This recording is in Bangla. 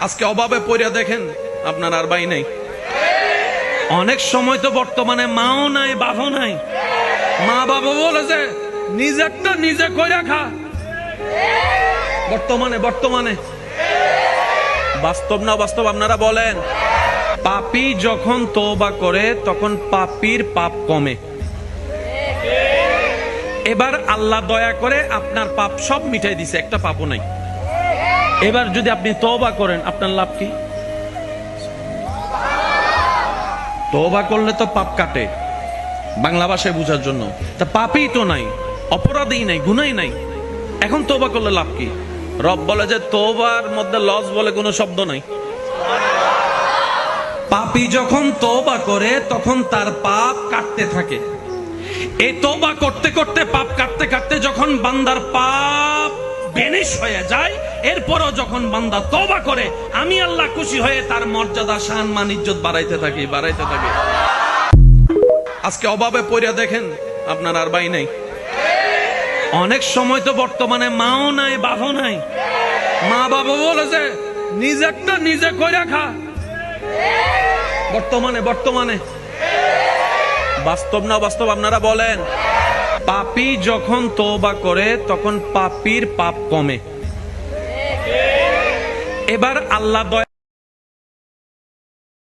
আজকে অভাবে পড়িয়া দেখেন, আপনার আর বাই নাই। অনেক সময় তো বর্তমানে মাও নাই বাবাও নাই। মা বাবা বলেছে নিজেরটা নিজে কইরা খা। বর্তমানে বর্তমানে। বাস্তব না বাস্তব আপনারা বলেন। পাপি যখন তওবা করে, তখন পাপির পাপ কমে। এবার আল্লাহ দয়া করে আপনার পাপ সব মিটাই দিছে, একটা পাপও নাই। এবার যদি আপনি তওবা করেন আপনার লাভ কি? তওবা করলে তো পাপ কাটে বাংলা ভাষায় বোঝার জন্য। তা পাপই তো নাই অপরাধই নাই গুনাই নাই। এখন তওবা করলে লাভ কি? রব বলে যে তওবার মধ্যে লস বলে কোনো শব্দ নাই। পাপি যখন তওবা করে তখন তার পাপ কাটতে থাকে। এই তওবা করতে করতে পাপ কাটতে কাটতে যখন বান্দার পাপ বেনিশ হয়ে যায়, এরপরও যখন বান্দা তওবা করে, আমি আল্লাহ খুশি হয়ে তার মর্যাদা, শান, মান, ইজ্জত বাড়াইতে থাকি বাড়াইতে থাকি। আজকে অভাবে পড়িয়া দেখেন, আপনার আর বাই নাই। অনেক সময় তো বর্তমানে মাও নাই বাবাও নাই। মা বাবা বলেছে নিজেরটা নিজে কইরা খা। বর্তমানে বর্তমানে। বাস্তব না বাস্তব আপনারা বলেন। পাপি যখন তওবা করে তখন পাপির পাপ কমে। এবার আল্লাহ